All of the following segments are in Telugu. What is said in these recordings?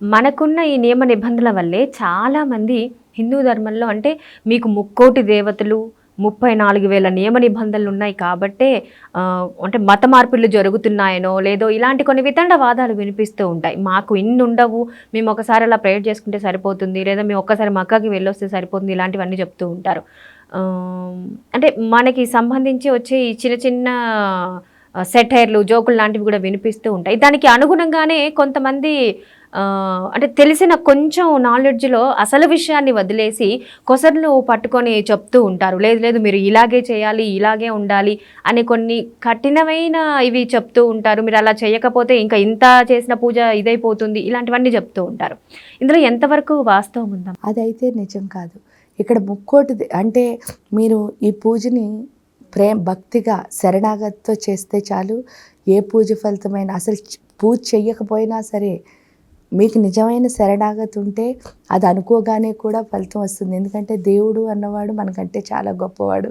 మనకున్న ఈ నియమ నిబంధనల వల్లే చాలామంది హిందూ ధర్మంలో అంటే మీకు ముక్కోటి దేవతలు ముప్పై నాలుగు వేల నియమ నిబంధనలు ఉన్నాయి కాబట్టే అంటే మత మార్పులు జరుగుతున్నాయనో లేదో ఇలాంటి కొన్ని వితండ వాదాలు వినిపిస్తూ ఉంటాయి. మాకు ఇన్ని ఉండవు మేము ఒకసారి అలా ప్రేయర్ చేసుకుంటే సరిపోతుంది లేదా మేము ఒక్కసారి మక్కకి వెళ్ళొస్తే సరిపోతుంది ఇలాంటివన్నీ చెప్తూ ఉంటారు. అంటే మనకి సంబంధించి వచ్చే ఈ చిన్న చిన్న సెటైర్లు జోకులు లాంటివి కూడా వినిపిస్తూ ఉంటాయి. దానికి అనుగుణంగానే కొంతమంది అంటే తెలిసిన కొంచెం నాలెడ్జ్లో అసలు విషయాన్ని వదిలేసి కొసర్లు పట్టుకొని చెప్తూ ఉంటారు. లేదు లేదు మీరు ఇలాగే చేయాలి ఇలాగే ఉండాలి అని కొన్ని కఠినమైన ఇవి చెప్తూ ఉంటారు. మీరు అలా చేయకపోతే ఇంకా ఇంత చేసిన పూజ ఇదైపోతుంది. ఇలాంటివన్నీ చెప్తూ ఉంటారు. ఇందులో ఎంతవరకు వాస్తవం ఉందా అదైతే నిజం కాదు. ఇక్కడ ముక్కోటిది అంటే మీరు ఈ పూజని ప్రేమ భక్తిగా శరణాగతితో చేస్తే చాలు. ఏ పూజ ఫలితమైన అసలు పూజ చెయ్యకపోయినా సరే మీకు నిజమైన శరణాగతి ఉంటే అది అనుకోగానే కూడా ఫలితం వస్తుంది. ఎందుకంటే దేవుడు అన్నవాడు మనకంటే చాలా గొప్పవాడు.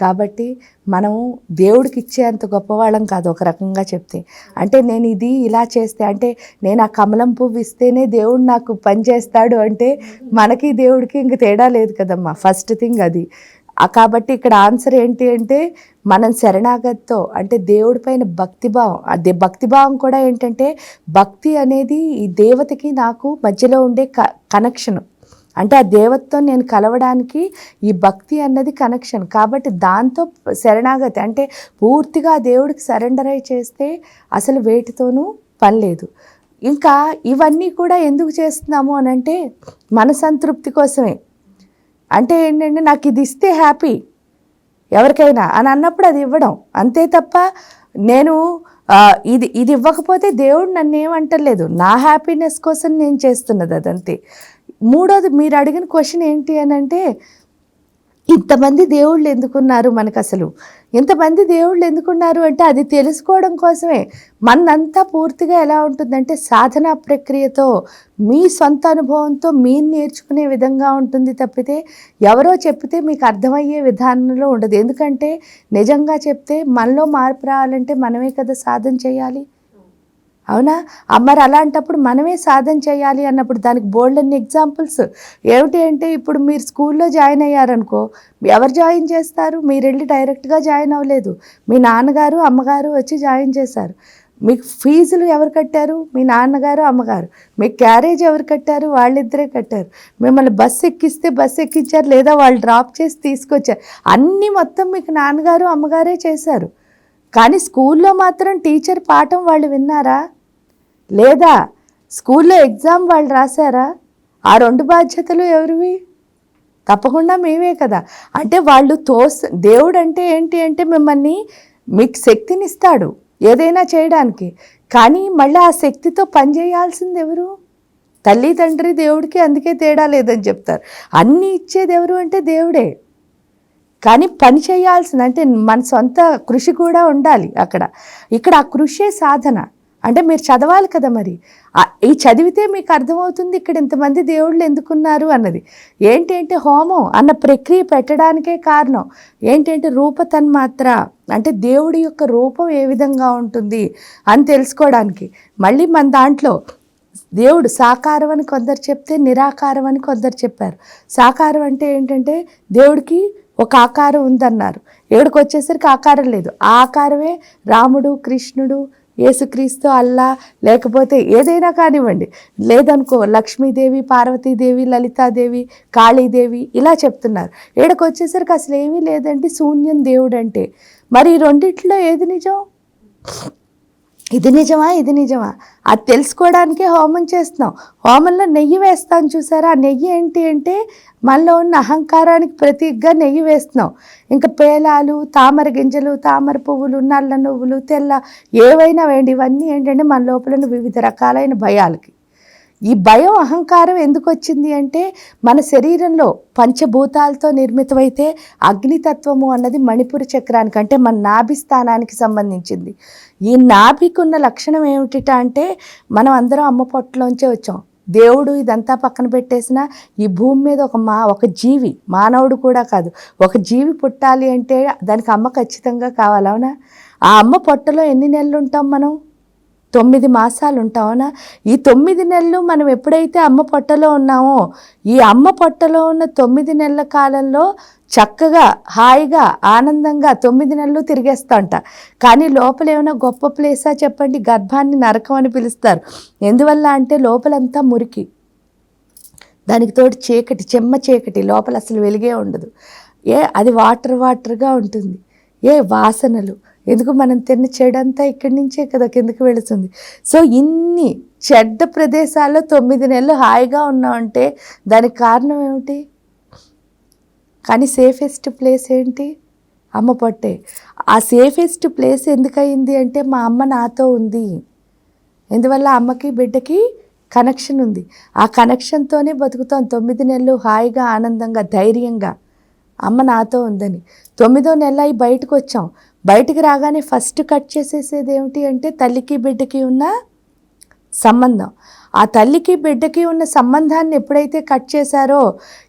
కాబట్టి మనము దేవుడికి ఇచ్చేంత గొప్పవాళ్ళం కాదు ఒక రకంగా చెప్తే. అంటే నేను ఇది ఇలా చేస్తే అంటే నేను ఆ కమలం పువ్వు ఇస్తేనే దేవుడు నాకు పని చేస్తాడు అంటే మనకి దేవుడికి ఇంక తేడా లేదు కదమ్మా. ఫస్ట్ థింగ్ అది. కాబట్టి ఇక్కడ ఆన్సర్ ఏంటి అంటే మనం శరణాగతితో అంటే దేవుడి పైన భక్తిభావం. అదే భక్తిభావం కూడా ఏంటంటే భక్తి అనేది ఈ దేవతకి నాకు మధ్యలో ఉండే క కనెక్షన్ అంటే ఆ దేవతతో నేను కలవడానికి ఈ భక్తి అన్నది కనెక్షన్ కాబట్టి దాంతో శరణాగతి అంటే పూర్తిగా దేవుడికి సరెండర్ అయి చేస్తే అసలు వేటితోనూ పని లేదు. ఇంకా ఇవన్నీ కూడా ఎందుకు చేస్తున్నాము అని అంటే మన సంతృప్తి కోసమే. అంటే ఏంటంటే నాకు ఇది ఇస్తే హ్యాపీ. ఎవరికైనా అని అన్నప్పుడు అది ఇవ్వడం. అంతే తప్ప నేను ఇది ఇది ఇవ్వకపోతే దేవుడు నన్ను ఏమంటలేదు నా హ్యాపీనెస్ కోసం నేను చేస్తున్నది అదంతే. మూడోది మీరు అడిగిన క్వశ్చన్ ఏంటి అని అంటే ఇంతమంది దేవుళ్ళు ఎందుకున్నారు మనకు అసలు ఇంతమంది దేవుళ్ళు ఎందుకున్నారు అంటే అది తెలుసుకోవడం కోసమే. మనంతా పూర్తిగా ఎలా ఉంటుందంటే సాధనా ప్రక్రియతో మీ సొంత అనుభవంతో మీరు నేర్చుకునే విధంగా ఉంటుంది తప్పితే ఎవరో చెప్తే మీకు అర్థమయ్యే విధానంలో ఉండదు. ఎందుకంటే నిజంగా చెప్తే మనలో మార్పు రావాలంటే మనమే కదా సాధన చేయాలి. అవునా? అమ్మారు మరి అలాంటప్పుడు మనమే సాధన చేయాలి అన్నప్పుడు దానికి బోల్డ్ అన్ని ఎగ్జాంపుల్స్. ఏమిటి అంటే ఇప్పుడు మీరు స్కూల్లో జాయిన్ అయ్యారనుకో ఎవరు జాయిన్ చేస్తారు? మీరు వెళ్ళి డైరెక్ట్గా జాయిన్ అవ్వలేదు. మీ నాన్నగారు అమ్మగారు వచ్చి జాయిన్ చేశారు. మీకు ఫీజులు ఎవరు కట్టారు? మీ నాన్నగారు అమ్మగారు. మీ క్యారేజ్ ఎవరు కట్టారు? వాళ్ళిద్దరే కట్టారు. మిమ్మల్ని బస్సు ఎక్కిస్తే బస్సు ఎక్కించారు లేదా వాళ్ళు డ్రాప్ చేసి తీసుకొచ్చారు. అన్నీ మొత్తం మీకు నాన్నగారు అమ్మగారే చేశారు. కానీ స్కూల్లో మాత్రం టీచర్ పాఠం వాళ్ళు విన్నారా? లేదా స్కూల్లో ఎగ్జామ్ వాళ్ళు రాశారా? ఆ రెండు బాధ్యతలు ఎవరివి? తప్పకుండా మేమే కదా. అంటే వాళ్ళు తోస్ దేవుడు అంటే ఏంటి అంటే మిమ్మల్ని మీకు శక్తిని ఇస్తాడు ఏదైనా చేయడానికి. కానీ మళ్ళీ ఆ శక్తితో పని చేయాల్సింది ఎవరు? తల్లి తండ్రి దేవుడికి అందుకే తేడా లేదని చెప్తారు. అన్నీ ఇచ్చేది ఎవరు అంటే దేవుడే. కానీ పని చేయాల్సింది అంటే మన సొంత కృషి కూడా ఉండాలి అక్కడ. ఇక్కడ ఆ కృషే సాధన. అంటే మీరు చదవాలి కదా మరి. ఈ చదివితే మీకు అర్థమవుతుంది ఇక్కడ ఇంతమంది దేవుళ్ళు ఎందుకున్నారు అన్నది. ఏంటి అంటే హోమం అన్న ప్రక్రియ పెట్టడానికే కారణం. ఏంటంటే రూపతన్మాత్ర అంటే దేవుడి యొక్క రూపం ఏ విధంగా ఉంటుంది అని తెలుసుకోవడానికి. మళ్ళీ మన దాంట్లో దేవుడు సాకారం అని కొందరు చెప్తే నిరాకారం అని కొందరు చెప్పారు. సాకారం అంటే ఏంటంటే దేవుడికి ఒక ఆకారం ఉందన్నారు. ఏడుకు వచ్చేసరికి ఆకారం లేదు. ఆ ఆకారమే రాముడు కృష్ణుడు యేసుక్రీస్తు అల్లా లేకపోతే ఏదైనా కానివ్వండి. లేదనుకో లక్ష్మీదేవి పార్వతీదేవి లలితాదేవి కాళీదేవి ఇలా చెప్తున్నారు. ఈడకు వచ్చేసరికి అసలు ఏమీ లేదండి శూన్యం దేవుడు అంటే మరి ఈ రెండిట్లో ఏది నిజం? ఇది నిజమా? ఇది నిజమా? అది తెలుసుకోవడానికే హోమం చేస్తున్నాం. హోమంలో నెయ్యి వేస్తాను చూసారా? ఆ నెయ్యి ఏంటి అంటే మనలో ఉన్న అహంకారానికి ప్రతీకగా నెయ్యి వేస్తున్నాం. ఇంకా పేలాలు తామర గింజలు తామర పువ్వులు నల్ల నువ్వులు తెల్ల ఏవైనా వేయండి. ఇవన్నీ ఏంటంటే మన లోపల వివిధ రకాలైన భయాలకి. ఈ భయం అహంకారం ఎందుకు వచ్చింది అంటే మన శరీరంలో పంచభూతాలతో నిర్మితమైతే అగ్నితత్వము అన్నది మణిపుర చక్రానికి అంటే మన నాభి స్థానానికి సంబంధించింది. ఈ నాభికి ఉన్న లక్షణం ఏమిటిట అంటే మనం అందరం అమ్మ పొట్టలోంచే వచ్చాం. దేవుడు ఇదంతా పక్కన పెట్టేసిన ఈ భూమి మీద ఒక మా ఒక జీవి మానవుడు కూడా కాదు. ఒక జీవి పుట్టాలి అంటే దానికి అమ్మ ఖచ్చితంగా కావాలి అవునా? ఆ అమ్మ పొట్టలో ఎన్ని నెలలు ఉంటాం మనం? తొమ్మిది మాసాలు ఉంటావునా ఈ తొమ్మిది నెలలు మనం ఎప్పుడైతే అమ్మ పొట్టలో ఉన్నామో ఈ అమ్మ పొట్టలో ఉన్న తొమ్మిది నెలల కాలంలో చక్కగా హాయిగా ఆనందంగా తొమ్మిది నెలలు తిరిగేస్తాంట. కానీ లోపల ఏమైనా గొప్ప ప్లేసా చెప్పండి? గర్భాన్ని నరకం అని పిలుస్తారు. ఎందువల్ల అంటే లోపలంతా మురికి. దానికి తోడు చీకటి చెమ్మ చీకటి లోపల అసలు వెలిగే ఉండదు. ఏ అది వాటర్ వాటర్గా ఉంటుంది. ఏ వాసనలు. ఎందుకు మనం తిన్న చెడంతా ఇక్కడి నుంచే కదా కిందకి వెళుతుంది. సో ఇన్ని చెడ్డ ప్రదేశాల్లో తొమ్మిది నెలలు హాయిగా ఉన్నామంటే దానికి కారణం ఏమిటి? కానీ సేఫెస్ట్ ప్లేస్ ఏంటి? అమ్మ పొట్టే. ఆ సేఫెస్ట్ ప్లేస్ ఎందుకయింది అంటే మా అమ్మ నాతో ఉంది. ఎందువల్ల అమ్మకి బిడ్డకి కనెక్షన్ ఉంది. ఆ కనెక్షన్తోనే బతుకుతాం తొమ్మిది నెలలు హాయిగా ఆనందంగా ధైర్యంగా. అమ్మ నాతో ఉందని. తొమ్మిదో నెల అయి బయటకు వచ్చాం బయటికి రాగానే ఫస్ట్ కట్ చేసేసేది ఏమిటి అంటే తల్లికి బిడ్డకి ఉన్న సంబంధం. ఆ తల్లికి బిడ్డకి ఉన్న సంబంధాన్ని ఎప్పుడైతే కట్ చేశారో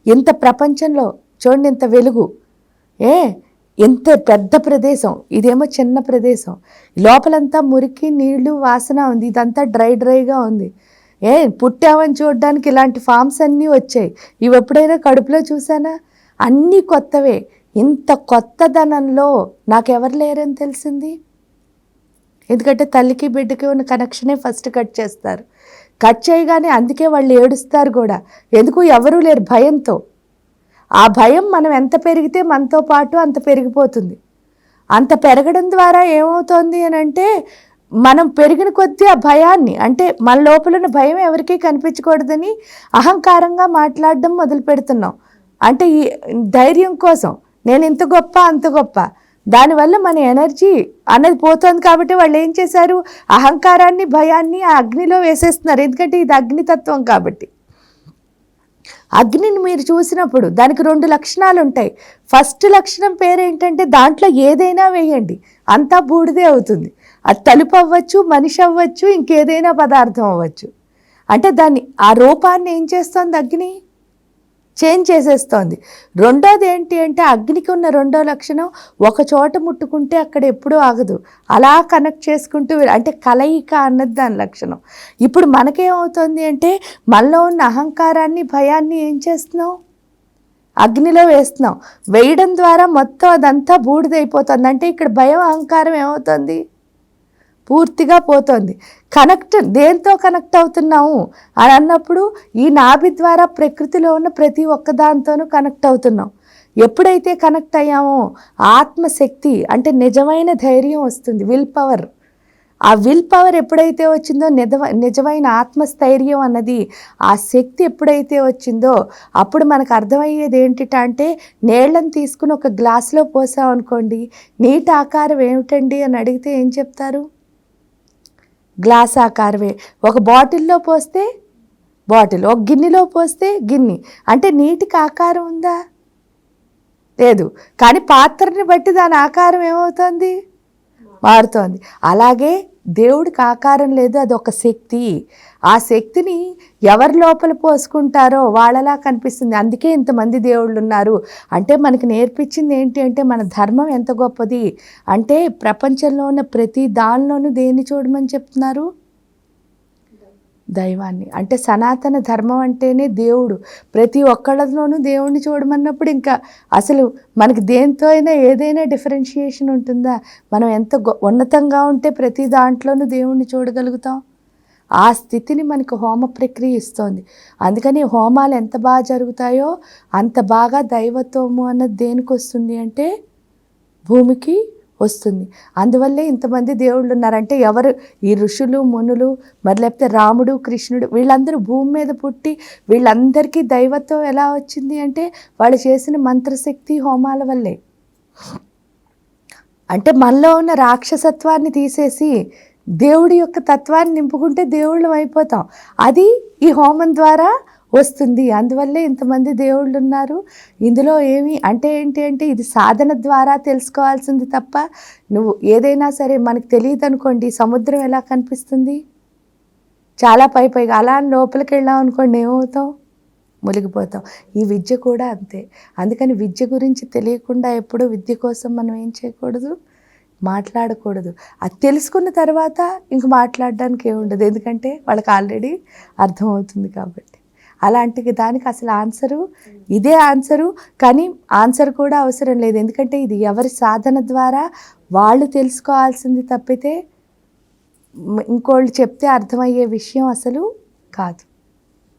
ఇంత ప్రపంచంలో చూడండి ఇంత వెలుగు. ఏ? ఎంత పెద్ద ప్రదేశం. ఇదేమో చిన్న ప్రదేశం. లోపలంతా మురికి నీళ్ళు వాసన ఉంది. ఇదంతా డ్రై డ్రైగా ఉంది. ఏ? పుట్టామని చూడడానికి ఇలాంటి ఫామ్స్ అన్నీ వచ్చాయి. ఇవి ఎప్పుడైనా కడుపులో చూసానా? అన్నీ కొత్తవే. ఇంత కొత్తదనంలో నాకెవరు లేరని తెలిసింది? ఎందుకంటే తల్లికి బిడ్డకి ఉన్న కనెక్షనే ఫస్ట్ కట్ చేస్తారు. కట్ చేయగానే అందుకే వాళ్ళు ఏడుస్తారు కూడా. ఎందుకు? ఎవరూ లేరు భయంతో. ఆ భయం మనం ఎంత పెరిగితే మనతో పాటు అంత పెరిగిపోతుంది. అంత పెరగడం ద్వారా ఏమవుతోంది అని అంటే మనం పెరిగిన కొద్దీ ఆ భయాన్ని అంటే మన లోపల ఉన్న భయం ఎవరికీ కనిపించకూడదని అహంకారంగా మాట్లాడడం మొదలు పెడుతున్నాం అంటే ఈ ధైర్యం కోసం. నేను ఇంత గొప్ప అంత గొప్ప. దానివల్ల మన ఎనర్జీ అన్నది పోతుంది కాబట్టి వాళ్ళు ఏం చేశారు? అహంకారాన్ని భయాన్ని ఆ అగ్నిలో వేసేస్తున్నారు. ఎందుకంటే ఇది అగ్నితత్వం కాబట్టి. అగ్నిని మీరు చూసినప్పుడు దానికి రెండు లక్షణాలు ఉంటాయి. ఫస్ట్ లక్షణం పేరు ఏంటంటే దాంట్లో ఏదైనా వేయండి. అంతా బూడిదే అవుతుంది. అది తలుపు అవ్వచ్చు మనిషి అవ్వచ్చు ఇంకేదైనా పదార్థం అవ్వచ్చు. అంటే దాన్ని ఆ రూపాన్ని ఏం చేస్తుంది అగ్ని? చేంజ్ చేసేస్తోంది. రెండోది ఏంటి అంటే అగ్నికి ఉన్న రెండో లక్షణం ఒక చోట ముట్టుకుంటే అక్కడ ఎప్పుడూ ఆగదు. అలా కనెక్ట్ చేసుకుంటూ అంటే కలయిక అన్నది దాని లక్షణం. ఇప్పుడు మనకేమవుతుంది అంటే మనలో ఉన్న అహంకారాన్ని భయాన్ని ఏం చేస్తున్నాం అగ్నిలో వేస్తున్నాం వేయడం ద్వారా మొత్తం అదంతా బూడిదైపోతుంది. అంటే ఇక్కడ భయం అహంకారం ఏమవుతుంది? పూర్తిగా పోతుంది. కనెక్ట్ దేంతో కనెక్ట్ అవుతున్నాము అని అన్నప్పుడు ఈ నాభి ద్వారా ప్రకృతిలో ఉన్న ప్రతి ఒక్క దాంతోనూ కనెక్ట్ అవుతున్నాం ఎప్పుడైతే కనెక్ట్ అయ్యామో ఆత్మశక్తి అంటే నిజమైన ధైర్యం వస్తుంది విల్ పవర్. ఆ విల్ పవర్ ఎప్పుడైతే వచ్చిందో నిజవ నిజమైన ఆత్మస్థైర్యం అన్నది ఆ శక్తి ఎప్పుడైతే వచ్చిందో అప్పుడు మనకు అర్థమయ్యేది ఏంటిట అంటే నీళ్ళని తీసుకుని ఒక గ్లాసులో పోసామనుకోండి నీటి ఆకారం ఏమిటండి అని అడిగితే ఏం చెప్తారు? గ్లాస్ ఆకారమే. ఒక బాటిల్లో పోస్తే బాటిల్ ఒక గిన్నెలో పోస్తే గిన్నె. అంటే నీటికి ఆకారం ఉందా? లేదు. కానీ పాత్రని బట్టి దాని ఆకారం ఏమవుతుంది? మారుతోంది. అలాగే దేవుడికి ఆకారం లేదు అది ఒక శక్తి. ఆ శక్తిని ఎవరి లోపల పోసుకుంటారో వాళ్ళలా కనిపిస్తుంది. అందుకే ఇంతమంది దేవుళ్ళు ఉన్నారు అంటే మనకి నేర్పించింది ఏంటి అంటే మన ధర్మం ఎంత గొప్పది? అంటే ప్రపంచంలో ఉన్న ప్రతి దానిలోనూ దేన్ని చూడమని చెప్తున్నారు? దైవాన్ని. అంటే సనాతన ధర్మం అంటేనే దేవుడు. ప్రతి ఒక్కళ్ళలోనూ దేవుణ్ణి చూడమన్నప్పుడు ఇంకా అసలు మనకి దేంతో అయినా ఏదైనా డిఫరెన్షియేషన్ ఉంటుందా? మనం ఎంత గొ- ఉన్నతంగా ఉంటే ప్రతి దాంట్లోనూ దేవుణ్ణి చూడగలుగుతాం? ఆ స్థితిని మనకు హోమ ప్రక్రియ ఇస్తోంది. అందుకని హోమాలు ఎంత బాగా జరుగుతాయో అంత బాగా దైవత్వము అన్నది దేనికి వస్తుంది అంటే భూమికి వస్తుంది. అందువల్లే ఇంతమంది దేవుళ్ళు ఉన్నారంటే ఎవరు ఈ ఋషులు మునులు మరి లేకపోతే రాముడు కృష్ణుడు వీళ్ళందరూ భూమి మీద పుట్టి వీళ్ళందరికీ దైవత్వం ఎలా వచ్చింది అంటే వాళ్ళు చేసిన మంత్రశక్తి హోమాల వల్లే. అంటే మనలో ఉన్న రాక్షసత్వాన్ని తీసేసి దేవుడి యొక్క తత్వాన్ని నింపుకుంటే దేవుళ్ళం అయిపోతాం. అది ఈ హోమం ద్వారా వస్తుంది. అందువల్లే ఇంతమంది దేవుళ్ళు ఉన్నారు ఇందులో ఏమి అంటే ఏంటి అంటే ఇది సాధన ద్వారా తెలుసుకోవాల్సింది తప్ప నువ్వు ఏదైనా సరే మనకు తెలియదు అనుకోండి సముద్రం ఎలా కనిపిస్తుంది? చాలా పై పైగా అలా అని లోపలికి వెళ్ళాం అనుకోండి ఏమవుతాం? మునిగిపోతాం. ఈ విద్య కూడా అంతే. అందుకని విద్య గురించి తెలియకుండా ఎప్పుడు విద్య కోసం మనం ఏం చేయకూడదు? మాట్లాడకూడదు. అది తెలుసుకున్న తర్వాత ఇంక మాట్లాడడానికి ఏముండదు. ఎందుకంటే వాళ్ళకి ఆల్రెడీ అర్థమవుతుంది కాబట్టి. అలాంటి దానికి అసలు ఆన్సరు ఇదే ఆన్సరు. కానీ ఆన్సర్ కూడా అవసరం లేదు. ఎందుకంటే ఇది ఎవరి సాధన ద్వారా వాళ్ళు తెలుసుకోవాల్సింది తప్పితే ఇంకోళ్ళు చెప్తే అర్థమయ్యే విషయం అసలు కాదు.